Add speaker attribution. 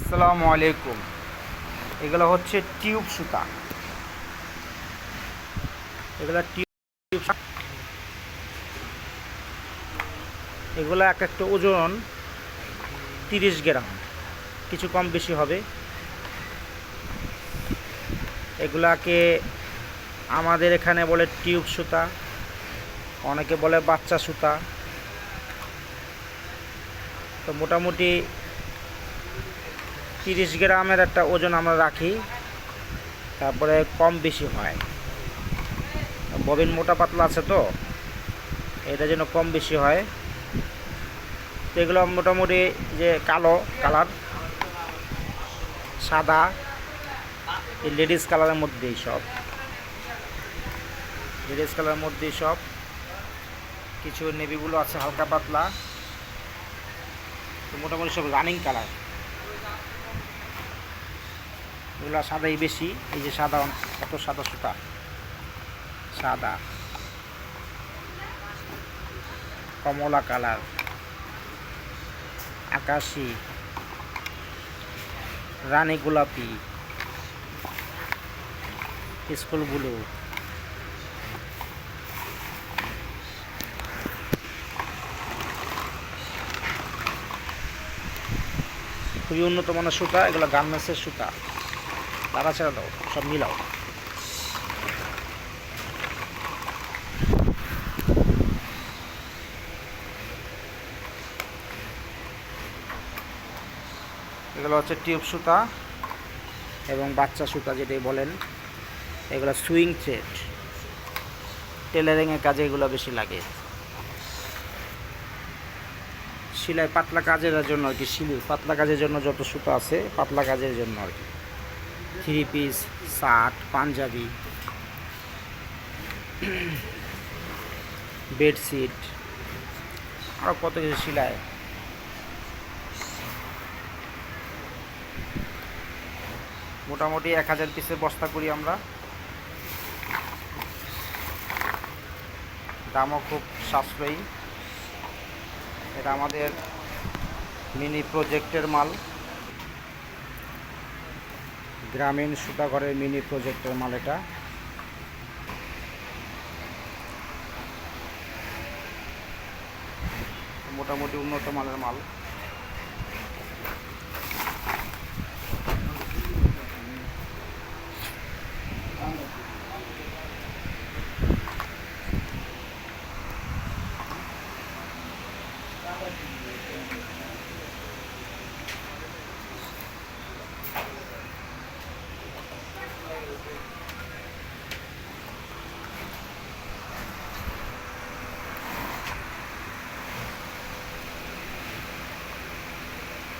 Speaker 1: আসসালামু আলাইকুম। এগুলো হচ্ছে টিউব সুতা। এগুলো টিউব এগুলো এক একটা ওজন তিরিশ গ্রাম। কিছু কম বেশি হবে। এগুলাকে আমাদের এখানে বলে টিউব সুতা। অনেকে বলে বাচ্চা সুতা। তো মোটামুটি তিরিশ গ্রামের একটা ওজন আমরা রাখি, তারপরে কম বেশি হয়। ববিন মোটা পাতলা আছে তো, এটা যেন কম বেশি হয়। তো এগুলো মোটামুটি যে কালো কালার, সাদা, এই লেডিস কালারের মধ্যেই সব। লেডিস কালারের মধ্যেই সব। কিছু নেভিগুলো আছে হালকা পাতলা। তো মোটামুটি সব রানিং কালার। এগুলো সাদাই বেশি, এই যে সাদা কত সাদা সুতা? সাদা। কমলা কালার। আকাশি। রানী গোলাপি। School blue. খুবই উন্নত মানের সুতা, এগুলো গার্মেন্টসের সুতা। ছেড়ে দাও, সব মিলাও। এগুলো হচ্ছে টিউব সুতা এবং বাচ্চা সুতা যেটাই বলেন, এগুলো সুইং থ্রেড। টেলারিংয়ের কাজে এগুলো বেশি লাগে। সেলাই পাতলা কাজের জন্য আর কি সিলি পাতলা কাজের জন্য যত সুতা আছে, পাতলা কাজের জন্য আর কি। Three piece shirt, Punjabi, bedsheet আরও কত কিছু সেলাই। মোটামুটি এক হাজার পিসের বস্তা করি আমরা। দামও খুব সাশ্রয়ী। এটা আমাদের মিনি প্রজেক্টের মাল। গ্রামীণ সুতাঘরের মিনি প্রজেক্টের মাল এটা মোটামুটি উন্নত মালের মাল Thank you.